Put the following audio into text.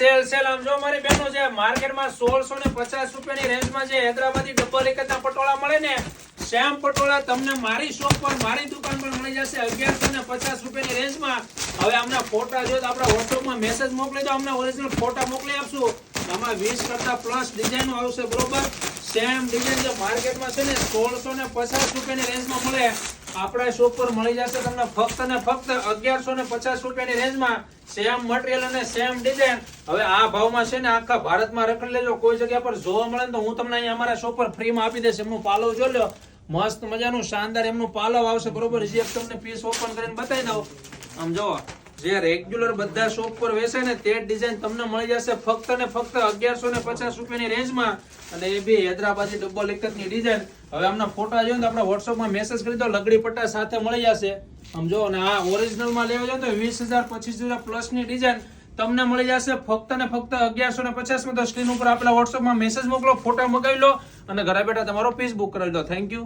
Sale sale. આમ જો મારી બહેનો છે, માર્કેટમાં સોળસો ને પચાસ રૂપિયાની રેન્જમાં જે હૈદરાબાદી ડબલ એકતા પટોળા મળે ને, સેમ પટોળા તમને મારી શોપ પર, મારી દુકાન પર મળી જશે અગિયારસો ને પચાસ રૂપિયાની રેન્જમાં. હવે અમને ફોટા જો આપણા વોટ્સઅપમાં મેસેજ મોકલી દો અમને ઓરિજિનલ ફોટા મોકલી આપશું. આમાં વીસ કરતા પ્લસ ડિઝાઇનો આવશે બરોબર. સેમ ડિઝાઇન જે માર્કેટમાં છે ને, સોળસો ને પચાસ રૂપિયાની રેન્જમાં મળે. આપણા શોપ પર મળી જશે તમને ફક્ત ને ફક્ત અગિયારસો ને પચાસ રૂપિયાની રેન્જમાં સેમ મટીરિયલ અને સેમ ડિઝાઇન હવે આ ભાવમાં છે ને આખા ભારતમાં રખડી લેજો. કોઈ જગ્યા પર જોવા મળે ને તો હું તમને અહીંયા અમારા શોપ પર ફ્રીમાં આપી દઈશ. એમનું પાલવ જોઈ લો મસ્ત મજાનું, શાનદાર એમનું પાલવ આવશે. બરોબર? હજી તમને પીસ ઓપન કરીને બતાવી દઉં. આમ જોવો જે રેગ્યુલર બધા શોપ પર વેચે ને તે ડિઝાઇન તમને મળી જશે ફક્ત ને ફક્ત અગિયારસો ને પચાસ રૂપિયાની રેન્જમાં અને એ બી હૈદરાબાદી ડબલ એકતની ડિઝાઇન હવે આમના ફોટા જોઈને તો આપણે વોટ્સઅપમાં મેસેજ કરી દો, લગડી પટ્ટા સાથે મળી જશે. સમજો અને આ ઓરિજિનલમાં લેવા જાય તો વીસ હજાર, પચીસ હજાર પ્લસની ડિઝાઇન તમને મળી જશે ફક્ત ને ફક્ત અગિયારસો ને પચાસમાં તો સ્ક્રીન ઉપર આપેલા વોટ્સઅપમાં મેસેજ મોકલો ફોટા મગાવી લો, અને ઘરે બેઠા તમારો પીસ બુક કરાવી દો. Thank you